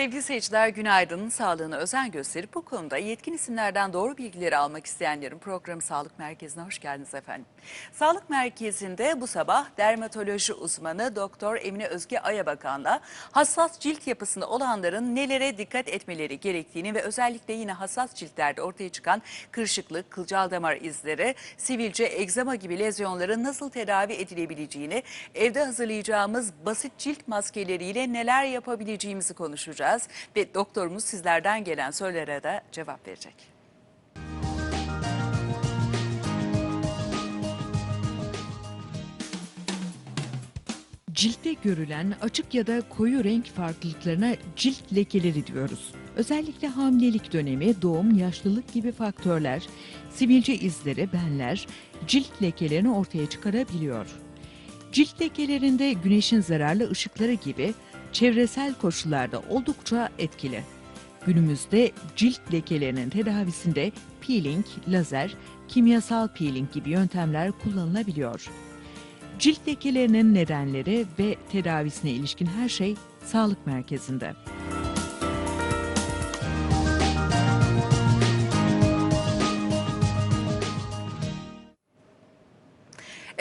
Sevgili seyirciler günaydın. Sağlığına özen gösterip bu konuda yetkin isimlerden doğru bilgileri almak isteyenlerin programı Sağlık Merkezi'ne hoş geldiniz efendim. Sağlık Merkezi'nde bu sabah dermatoloji uzmanı Doktor Emine Özge Ayabakan'la hassas cilt yapısında olanların nelere dikkat etmeleri gerektiğini ve özellikle yine hassas ciltlerde ortaya çıkan kırışıklık, kılcal damar izleri, sivilce, egzama gibi lezyonların nasıl tedavi edilebileceğini, evde hazırlayacağımız basit cilt maskeleriyle neler yapabileceğimizi konuşacağız ve doktorumuz sizlerden gelen sorulara da cevap verecek. Ciltte görülen açık ya da koyu renk farklılıklarına cilt lekeleri diyoruz. Özellikle hamilelik dönemi, doğum, yaşlılık gibi faktörler, sivilce izleri, benler cilt lekelerini ortaya çıkarabiliyor. Cilt lekelerinde güneşin zararlı ışıkları gibi çevresel koşullarda oldukça etkili. Günümüzde cilt lekelerinin tedavisinde peeling, lazer, kimyasal peeling gibi yöntemler kullanılabiliyor. Cilt lekelerinin nedenleri ve tedavisine ilişkin her şey sağlık merkezinde.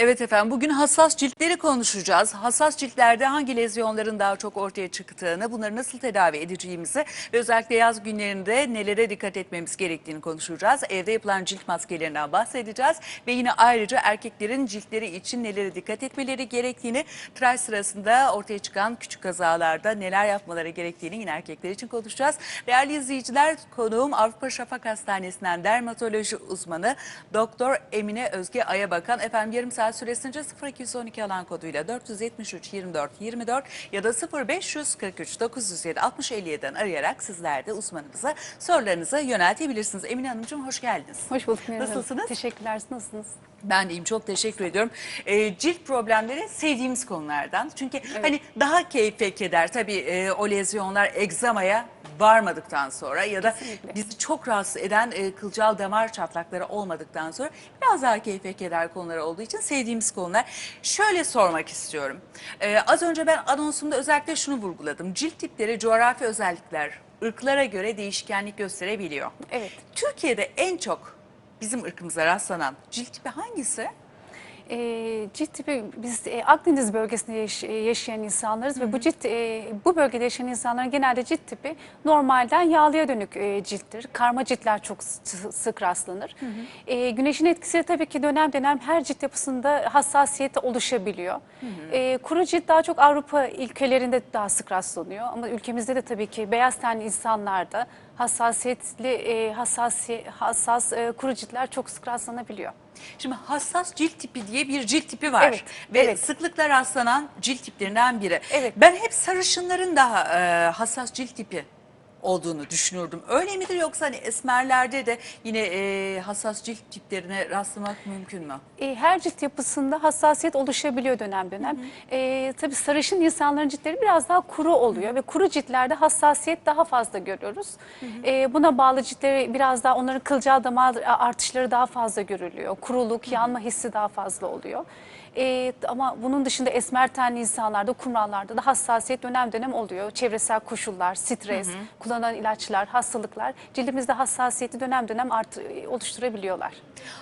Evet efendim bugün hassas ciltleri konuşacağız. Hassas ciltlerde hangi lezyonların daha çok ortaya çıktığını, bunları nasıl tedavi edeceğimizi ve özellikle yaz günlerinde nelere dikkat etmemiz gerektiğini konuşacağız. Evde yapılan cilt maskelerinden bahsedeceğiz ve yine ayrıca erkeklerin ciltleri için nelere dikkat etmeleri gerektiğini, tıraş sırasında ortaya çıkan küçük kazalarda neler yapmaları gerektiğini yine erkekler için konuşacağız. Değerli izleyiciler konuğum Avrupa Şafak Hastanesi'nden dermatoloji uzmanı Doktor Emine Özge Ayabakan. Efendim yarım saat süresince 0212 alan koduyla 473 24 24 ya da 0543 907 60 57'den arayarak sizler de uzmanımıza sorularınızı yöneltebilirsiniz. Emine Hanımcığım hoş geldiniz. Hoş bulduk Hanım. Nasılsınız? Teşekkürler. Nasılsınız? Ben deyim çok teşekkür ediyorum. Ee, cilt problemleri sevdiğimiz konulardan. Çünkü hani daha keyfe keder tabii e, o lezyonlar egzamaya varmadıktan sonra ya da Kesinlikle. bizi çok rahatsız eden e, kılcal damar çatlakları olmadıktan sonra biraz daha keyfe keder konuları olduğu için sevdiğimiz konular. Şöyle sormak istiyorum. Ee, az önce ben anonsumda özellikle şunu vurguladım. Cilt tipleri coğrafi özellikler ırklara göre değişkenlik gösterebiliyor. Evet. Türkiye'de en çok bizim ırkımıza rastlanan cilt tipi hangisi? Ee, cilt tipi biz e, Akdeniz bölgesinde yaş- e, yaşayan insanlarız ve bu cilt e, bu bölgede yaşayan insanların genelde cilt tipi normalden yağlıya dönük e, cilttir. Karma ciltler çok sık rastlanır. E, güneşin etkisiyle tabii ki dönem dönem her cilt yapısında hassasiyet oluşabiliyor. E, kuru cilt daha çok Avrupa ülkelerinde daha sık rastlanıyor ama ülkemizde de tabii ki beyaz tenli insanlarda hassasiyetli e, hassasi, hassas e, kuru ciltler çok sık rastlanabiliyor. Şimdi hassas cilt tipi diye bir cilt tipi var. Evet, Ve evet. sıklıkla rastlanan cilt tiplerinden biri. Evet. Ben hep sarışınların daha e, hassas cilt tipi olduğunu düşünürdüm. Öyle midir yoksa hani esmerlerde de yine e, hassas cilt tiplerine rastlamak mümkün mü? E, her cilt yapısında hassasiyet oluşabiliyor dönem dönem. E, tabii sarışın insanların ciltleri biraz daha kuru oluyor ve kuru ciltlerde hassasiyet daha fazla görüyoruz. E, buna bağlı ciltleri biraz daha onların kılcal damar artışları daha fazla görülüyor. Kuruluk, yanma hissi daha fazla oluyor. E, ama bunun dışında esmer tenli insanlarda, kumrallarda da hassasiyet dönem dönem oluyor. Çevresel koşullar, stres, kullanılan ilaçlar, hastalıklar cildimizde hassasiyeti dönem dönem artı, oluşturabiliyorlar.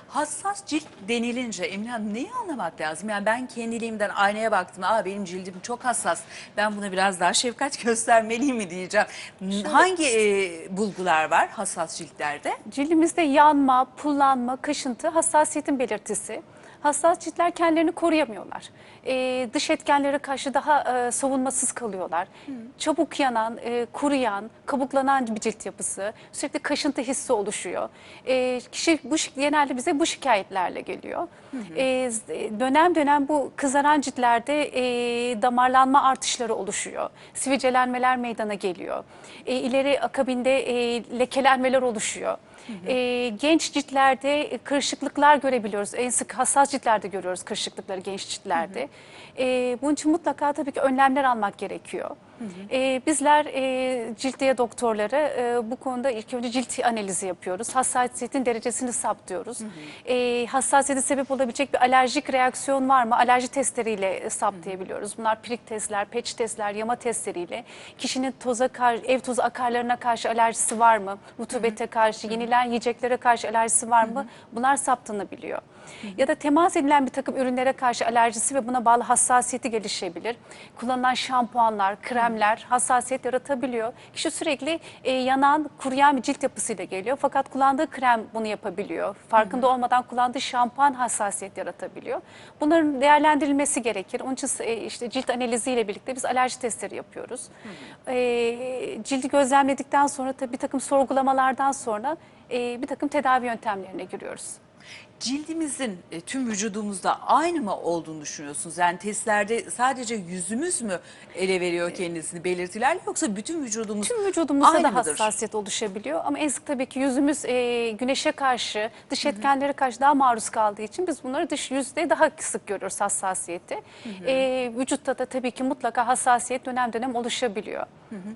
Hassas cilt denilince Emine Hanım neyi anlamak lazım? Yani ben kendiliğimden aynaya baktım. Aa benim cildim çok hassas. Ben buna biraz daha şefkat göstermeliyim mi diyeceğim. Hangi e, bulgular var hassas ciltlerde? Cildimizde yanma, pullanma, kaşıntı hassasiyetin belirtisi. Hassas ciltler kendilerini koruyamıyorlar. Ee, dış etkenlere karşı daha e, savunmasız kalıyorlar. Çabuk yanan, e, kuruyan, kabuklanan bir cilt yapısı, sürekli kaşıntı hissi oluşuyor. Ee, kişi bu genelde bize bu şikayetlerle geliyor. Ee, z- dönem dönem bu kızaran ciltlerde e, damarlanma artışları oluşuyor. Sivilcelenmeler meydana geliyor. E, ileri akabinde e, lekelenmeler oluşuyor. Ee, genç ciltlerde kırışıklıklar görebiliyoruz. En sık hassas ciltlerde görüyoruz kırışıklıkları genç ciltlerde. Ee, bunun için mutlaka tabii ki önlemler almak gerekiyor. Ee, bizler e, cildiye doktorları e, bu konuda ilk önce cilt analizi yapıyoruz. Hassasiyetin derecesini saptıyoruz. E, hassasiyete sebep olabilecek bir alerjik reaksiyon var mı? Alerji testleriyle e, saptayabiliyoruz. Bunlar prik testler, patch testler, yama testleriyle kişinin toza kar, ev tozu akarlarına karşı alerjisi var mı? Rutubete karşı, yenilen yiyeceklere karşı alerjisi var mı? Bunlar saptanabiliyor. Ya da temas edilen bir takım ürünlere karşı alerjisi ve buna bağlı hassasiyeti gelişebilir. Kullanılan şampuanlar, kremler hassasiyet yaratabiliyor. Kişi sürekli e, yanan, kuruyan bir cilt yapısıyla geliyor. Fakat kullandığı krem bunu yapabiliyor. Farkında olmadan kullandığı şampuan hassasiyet yaratabiliyor. Bunların değerlendirilmesi gerekir. Onun için e, işte cilt analiziyle birlikte biz alerji testleri yapıyoruz. E, cildi gözlemledikten sonra tabii bir takım sorgulamalardan sonra e, bir takım tedavi yöntemlerine giriyoruz. Cildimizin e, tüm vücudumuzda aynı mı olduğunu düşünüyorsunuz? Yani testlerde sadece yüzümüz mü ele veriyor kendisini belirtilerle yoksa bütün vücudumuz Tüm vücudumuzda aynı da mıdır? hassasiyet oluşabiliyor ama en sık tabii ki yüzümüz e, güneşe karşı, dış etkenlere karşı daha maruz kaldığı için biz bunları dış yüzde daha sık görüyoruz hassasiyeti. E, vücutta da tabii ki mutlaka hassasiyet dönem dönem oluşabiliyor.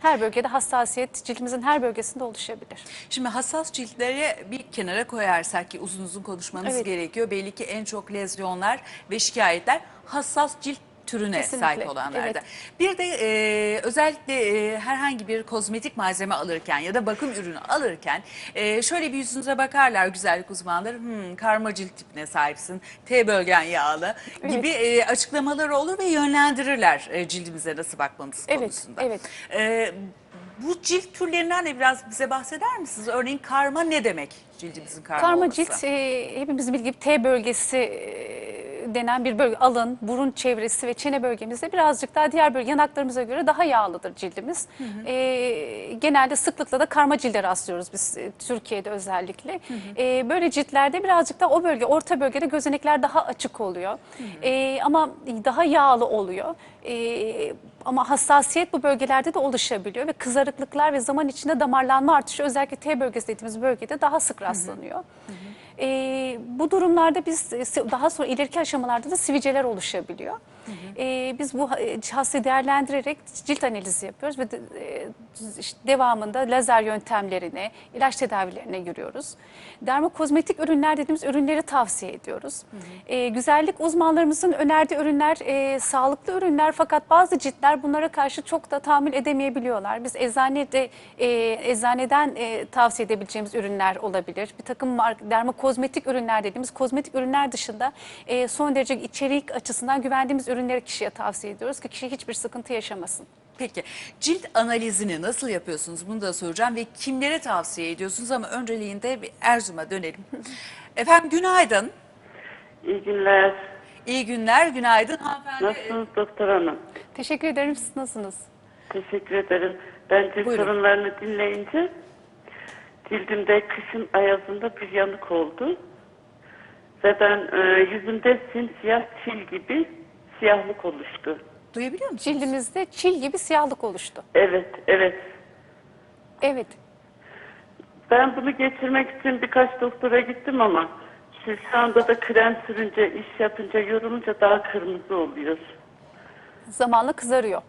Her bölgede hassasiyet cildimizin her bölgesinde oluşabilir. Şimdi hassas ciltlere bir kenara koyarsak ki uzun uzun konuşmamız Evet. gerekiyor. Belli ki en çok lezyonlar ve şikayetler hassas cilt türüne Kesinlikle, sahip olanlarda. evet. Bir de e, özellikle e, herhangi bir kozmetik malzeme alırken ya da bakım ürünü alırken e, şöyle bir yüzünüze bakarlar güzellik uzmanları. Hmm, karma cilt tipine sahipsin, T bölgen yağlı gibi e, açıklamaları olur ve yönlendirirler e, cildimize nasıl bakmamız Evet, konusunda. evet. E, bu cilt türlerinden de biraz bize bahseder misiniz? Örneğin karma ne demek cildimizin karma, Karma cilt e, hepimiz bildiği T bölgesi e, denen bir bölge. Alın, burun çevresi ve çene bölgemizde birazcık daha diğer bölge yanaklarımıza göre daha yağlıdır cildimiz. E, genelde sıklıkla da karma cilde rastlıyoruz biz e, Türkiye'de özellikle. E, böyle ciltlerde birazcık da o bölge, orta bölgede gözenekler daha açık oluyor. E, ama daha yağlı oluyor. E, ama hassasiyet bu bölgelerde de oluşabiliyor ve kızarıklıklar ve zaman içinde damarlanma artışı özellikle T bölgesi dediğimiz bölgede daha sık rastlanıyor. Ee, bu durumlarda biz e, daha sonra ileriki aşamalarda da sivilceler oluşabiliyor. Ee, biz bu e, hastayı değerlendirerek cilt analizi yapıyoruz ve de- e, işte devamında lazer yöntemlerine, ilaç tedavilerine giriyoruz. Dermokozmetik ürünler dediğimiz ürünleri tavsiye ediyoruz. Ee, güzellik uzmanlarımızın önerdiği ürünler e, sağlıklı ürünler fakat bazı ciltler bunlara karşı çok da tahammül edemeyebiliyorlar. Biz eczanede e, eczaneden e, tavsiye edebileceğimiz ürünler olabilir. Bir takım mark, dermokozmetik ürünler dediğimiz kozmetik ürünler dışında e, son derece içerik açısından güvendiğimiz ürünleri kişiye tavsiye ediyoruz ki kişi hiçbir sıkıntı yaşamasın. Peki cilt analizini nasıl yapıyorsunuz bunu da soracağım ve kimlere tavsiye ediyorsunuz ama önceliğinde bir Erzurum'a dönelim. Efendim günaydın. İyi günler. İyi günler, günaydın hanımefendi. Nasılsınız doktor hanım? Teşekkür ederim. Siz nasılsınız? Teşekkür ederim. Ben cilt Buyurun. sorunlarını dinleyince cildimde kışın ayazında bir yanık oldu. Ve ben e, yüzümde simsiyah çil gibi siyahlık oluştu. Duyabiliyor musunuz? Cildimizde çil gibi siyahlık oluştu. Evet, evet. Evet. Ben bunu geçirmek için birkaç doktora gittim ama şu, şu anda da krem sürünce, iş yapınca, yorulunca daha kırmızı oluyor. Zamanla kızarıyor.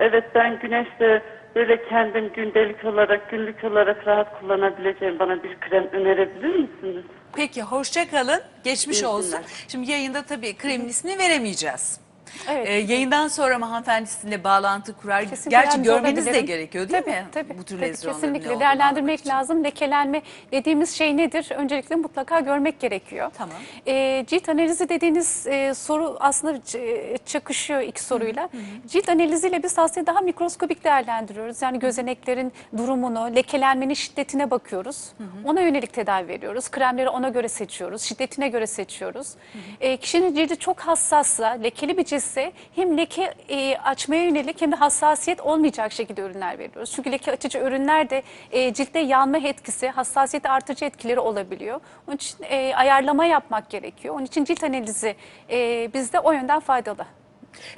Evet ben güneşte böyle kendim gündelik olarak, günlük olarak rahat kullanabileceğim bana bir krem önerebilir misiniz? Peki hoşça kalın. Geçmiş İyi olsun. günler. Şimdi yayında tabii kremin ismini veremeyeceğiz. Evet. Ee, yayından sonra mı hanımefendi sizinle bağlantı kurar? Kesin Gerçi görmeniz de gerekiyor değil tabii, mi? Tabii, Bu tür tabii, kesinlikle değerlendirmek lazım. Lekelenme dediğimiz şey nedir? Öncelikle mutlaka görmek gerekiyor. Tamam. Ee, cilt analizi dediğiniz e, soru aslında ç- çakışıyor iki soruyla. Cilt analiziyle biz aslında daha mikroskobik değerlendiriyoruz. Yani gözeneklerin durumunu, lekelenmenin şiddetine bakıyoruz. Ona yönelik tedavi veriyoruz. Kremleri ona göre seçiyoruz. Şiddetine göre seçiyoruz. Ee, kişinin cildi çok hassassa, lekeli bir ciltse hem leke e, açmaya yönelik hem de hassasiyet olmayacak şekilde ürünler veriyoruz. Çünkü leke açıcı ürünler de e, ciltte yanma etkisi, hassasiyeti artırıcı etkileri olabiliyor. Onun için e, ayarlama yapmak gerekiyor. Onun için cilt analizi e, bizde o yönden faydalı.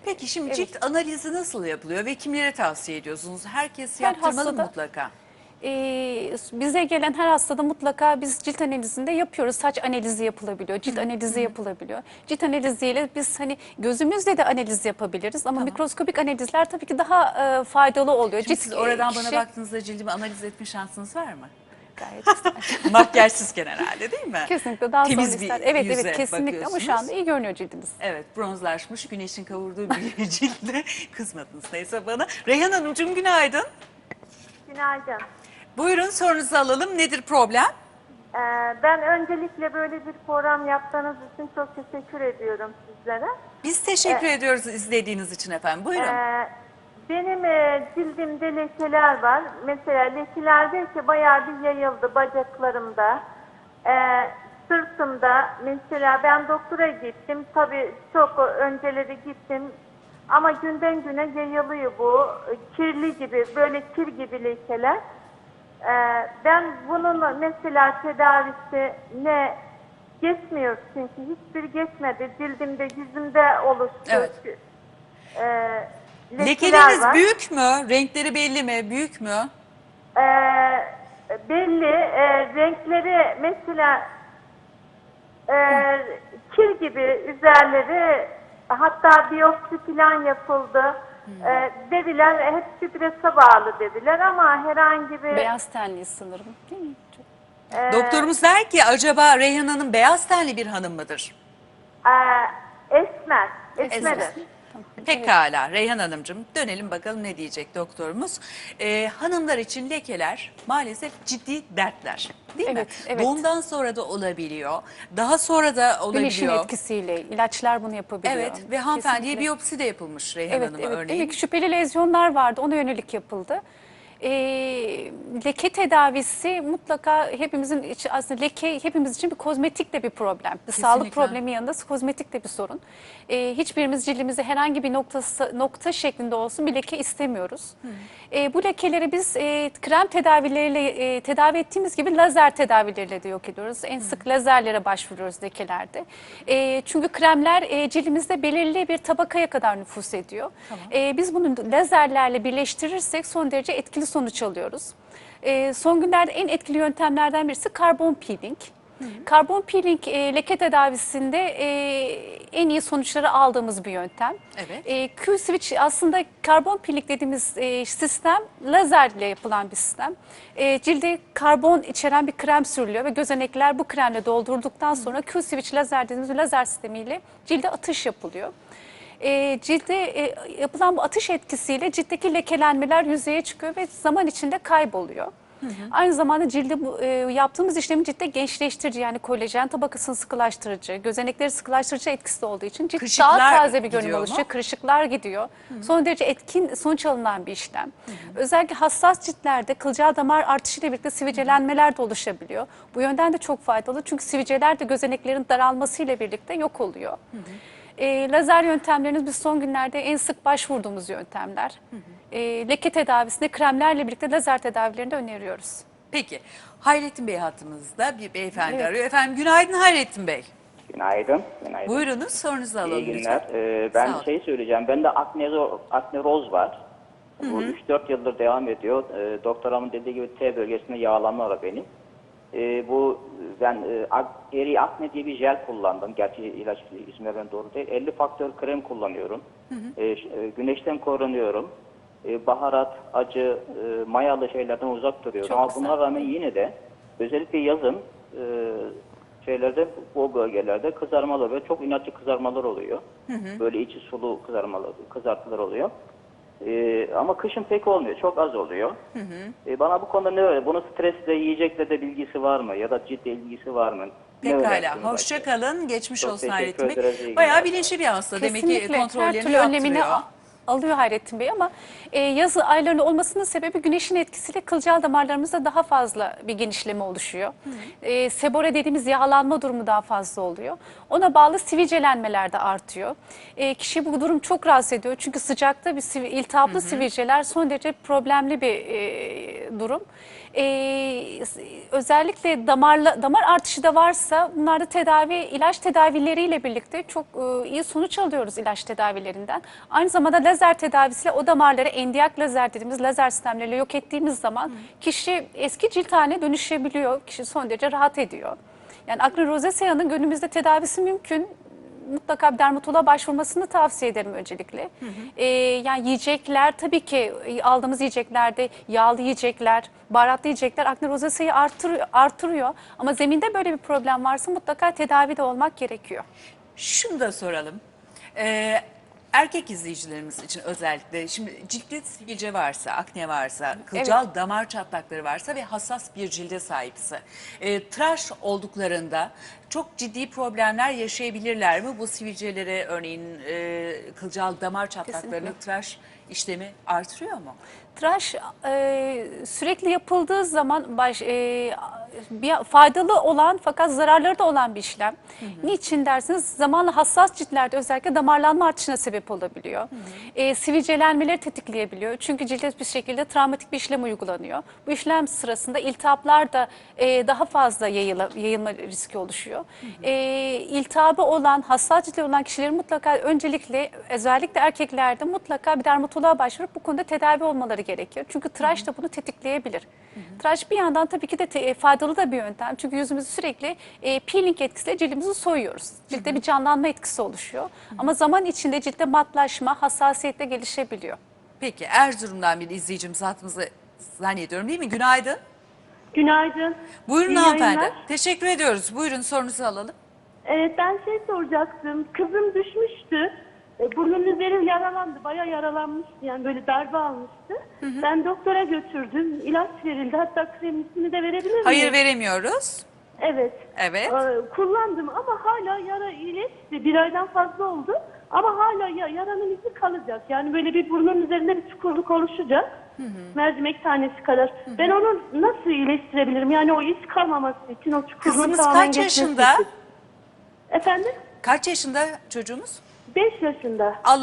Peki şimdi Evet. cilt analizi nasıl yapılıyor ve kimlere tavsiye ediyorsunuz? Herkes Her yaptırmalı hastada- mutlaka. Ee, bize gelen her hastada mutlaka biz cilt analizinde yapıyoruz. Saç analizi yapılabiliyor, cilt analizi yapılabiliyor. Cilt analiziyle biz hani gözümüzle de analiz yapabiliriz ama mikroskopik analizler tabii ki daha e, faydalı oluyor. Şimdi Cilt, siz oradan e, bana kişi- baktığınızda cildimi analiz etme şansınız var mı? Gayet ister. Makyajsızken herhalde değil mi? Kesinlikle daha Temiz sonra bir ister. Evet yüze evet kesinlikle ama şu anda iyi görünüyor cildiniz. Evet bronzlaşmış güneşin kavurduğu bir cilde kızmadınız neyse bana. Reyhan Hanımcığım günaydın. Günaydın. Buyurun sorunuzu alalım. Nedir problem? Ee, ben öncelikle böyle bir program yaptığınız için çok teşekkür ediyorum sizlere. Biz teşekkür ediyoruz izlediğiniz için efendim. Buyurun. Ee, benim e, cildimde lekeler var. Mesela lekeler belki bayağı bir yayıldı bacaklarımda. Ee, sırtımda mesela ben doktora gittim. Tabii çok önceleri gittim. Ama günden güne yayılıyor bu. Kirli gibi, böyle kir gibi lekeler. Ee, ben bunun mesela tedavisi ne geçmiyor çünkü hiçbir geçmedi. Cildimde, yüzümde oluştu. Evet. Ee, lekeler Lekeleriniz var. büyük mü? Renkleri belli mi? Büyük mü? Ee, belli. Ee, renkleri mesela e, kir gibi üzerleri hatta biyopsi falan yapıldı. Ee, dediler hep strese bağlı dediler ama herhangi bir Beyaz tenli sanırım değil mi? Çok- Ee, Doktorumuz der ki acaba Reyhan Hanım beyaz tenli bir hanım mıdır? Ee, esmer. Esmer. Esmer. Pekala Reyhan Hanımcığım dönelim bakalım ne diyecek doktorumuz. Ee, hanımlar için lekeler maalesef ciddi dertler değil Evet, mi? evet. Doğumdan sonra da olabiliyor. Daha sonra da Güneşin olabiliyor. etkisiyle ilaçlar bunu yapabiliyor. Evet ve hanımefendiye Kesinlikle. biyopsi de yapılmış Reyhan Evet, Hanım'a evet, örneğin. evet. Şüpheli lezyonlar vardı. Ona yönelik yapıldı. Ee, leke tedavisi mutlaka hepimizin için aslında leke hepimiz için bir kozmetik de bir problem. Bir sağlık problemi yanında kozmetik de bir sorun. Ee, hiçbirimiz cildimize herhangi bir noktası, nokta şeklinde olsun bir leke istemiyoruz. Ee, bu lekeleri biz e, krem tedavileriyle e, tedavi ettiğimiz gibi lazer tedavileriyle de yok ediyoruz. En sık lazerlere başvuruyoruz lekelerde. E, çünkü kremler e, cildimizde belirli bir tabakaya kadar nüfus ediyor. E, biz bunu lazerlerle birleştirirsek son derece etkili sonuç alıyoruz. E, son günlerde en etkili yöntemlerden birisi karbon peeling. Karbon peeling e, leke tedavisinde e, en iyi sonuçları aldığımız bir yöntem. Evet. E, Q-switch aslında karbon peeling dediğimiz e, sistem lazerle yapılan bir sistem. E, cilde karbon içeren bir krem sürülüyor ve gözenekler bu kremle doldurulduktan sonra Q-switch lazer dediğimiz lazer sistemiyle cilde atış yapılıyor. E, cilde e, yapılan bu atış etkisiyle ciltteki lekelenmeler yüzeye çıkıyor ve zaman içinde kayboluyor. Aynı zamanda cilde bu, e, yaptığımız işlemin ciltte gençleştirici yani kolajen tabakasını sıkılaştırıcı, gözenekleri sıkılaştırıcı etkisi olduğu için cilt Kırışıklar daha taze bir görünüm oluşuyor. Kırışıklar gidiyor. Son derece etkin sonuç alınan bir işlem. Özellikle hassas ciltlerde kılcal damar artışıyla birlikte sivilcelenmeler de oluşabiliyor. Bu yönden de çok faydalı çünkü sivilceler de gözeneklerin daralmasıyla birlikte yok oluyor. E, lazer yöntemleriniz biz son günlerde en sık başvurduğumuz yöntemler. E, leke tedavisinde kremlerle birlikte lazer tedavilerini de öneriyoruz. Peki Hayrettin Bey hattımızda bir beyefendi Evet. arıyor. Efendim günaydın Hayrettin Bey. Günaydın. Günaydın. Buyurunuz sorunuzu alalım İyi lütfen. günler. Ee, ben Sağ olun. şey söyleyeceğim. Bende aknero, akneroz var. Bu 3-4 yıldır devam ediyor. Ee, doktoramın dediği gibi T bölgesinde yağlanma var benim. Ee, bu ben e, eri akne diye bir jel kullandım. Gerçi ilaç ismi ben doğru değil. 50 faktör krem kullanıyorum. Ee, ş- e, güneşten korunuyorum. Ee, baharat, acı, e, mayalı şeylerden uzak duruyorum. Çok Ama güzel. buna rağmen yine de özellikle yazın e, şeylerde bu bölgelerde kızarmalar ve çok inatçı kızarmalar oluyor. Böyle içi sulu kızarmalar, kızartılar oluyor. Ee, ama kışın pek olmuyor. Çok az oluyor. Ee, bana bu konuda ne öyle? Bunun stresle, yiyecekle de bilgisi var mı? Ya da ciddi ilgisi var mı? Ne Pekala. Hoşça kalın. Geçmiş Çok olsun teşekkür Hayrettin Bey. ederiz, iyi Bayağı günler. bilinçli bir hasta. Demek ki Kesinlikle her kontrollerini türlü önlemini yaptırıyor. Alıyor Hayrettin Bey ama e, yaz aylarında olmasının sebebi güneşin etkisiyle kılcal damarlarımızda daha fazla bir genişleme oluşuyor. E, sebore dediğimiz yağlanma durumu daha fazla oluyor. Ona bağlı sivilcelenmeler de artıyor. E, kişi bu durum çok rahatsız ediyor çünkü sıcakta bir sivi- iltihaplı sivilceler son derece problemli bir e, durum. E, özellikle damarla, damar artışı da varsa bunlarda tedavi, ilaç tedavileriyle birlikte çok e, iyi sonuç alıyoruz ilaç tedavilerinden. Aynı zamanda lazer tedavisiyle o damarları endiyak lazer dediğimiz lazer sistemleriyle yok ettiğimiz zaman kişi eski cilt haline dönüşebiliyor. Kişi son derece rahat ediyor. Yani akne rozacea'nın günümüzde tedavisi mümkün. Mutlaka bir dermatoloğa başvurmasını tavsiye ederim öncelikle. Ee, yani yiyecekler tabii ki e, aldığımız yiyeceklerde yağlı yiyecekler, baharatlı yiyecekler akne rozacea'yı artırıyor, artırıyor. Ama zeminde böyle bir problem varsa mutlaka tedavide olmak gerekiyor. Şunu da soralım. Ee, erkek izleyicilerimiz için özellikle şimdi ciltte sivilce varsa, akne varsa, kılcal damar çatlakları varsa ve hassas bir cilde sahipse, e, tıraş olduklarında çok ciddi problemler yaşayabilirler mi? Bu sivilceleri örneğin e, kılcal damar çatlaklarını Kesinlikle. tıraş işlemi artırıyor mu? Tıraş e, sürekli yapıldığı zaman baş, e, bir faydalı olan fakat zararları da olan bir işlem. Niçin dersiniz? Zamanla hassas ciltlerde özellikle damarlanma artışına sebep olabiliyor. E, sivilcelenmeleri tetikleyebiliyor. Çünkü cilde bir şekilde travmatik bir işlem uygulanıyor. Bu işlem sırasında iltihaplar da e, daha fazla yayıla, yayılma riski oluşuyor. E, iltihabı olan, hassas ciltleri olan kişilerin mutlaka öncelikle özellikle erkeklerde mutlaka bir dermatoloğa başvurup bu konuda tedavi olmaları gerekiyor. Çünkü tıraş da bunu tetikleyebilir. Tıraş bir yandan tabii ki de te- e, faydalı da bir yöntem. Çünkü yüzümüzü sürekli e, peeling etkisiyle cildimizi soyuyoruz. Ciltte bir canlanma etkisi oluşuyor. Ama zaman içinde ciltte matlaşma, hassasiyette gelişebiliyor. Peki Erzurum'dan bir izleyicimiz hattımızda zannediyorum değil mi? Günaydın. Günaydın. Buyurun İyi hanımefendi. yayınlar. Teşekkür ediyoruz. Buyurun sorunuzu alalım. Evet, ben şey soracaktım. Kızım düşmüştü. E, Burnunun üzeri yaralandı. Bayağı yaralanmıştı. Yani böyle darbe almıştı. Ben doktora götürdüm. İlaç verildi. Hatta kremin ismini de verebilir miyim? Hayır veremiyoruz. Evet. Evet. Ee, kullandım ama hala yara iyileşti. Bir aydan fazla oldu. Ama hala ya, yaranın izi kalacak. Yani böyle bir burnun üzerinde bir çukurluk oluşacak. Mercimek tanesi kadar. Ben onu nasıl iyileştirebilirim? Yani o iz kalmaması için, o çukurluğun Kızınız kaç yaşında? için. Efendim? Kaç yaşında çocuğumuz? 5 yaşında. Allah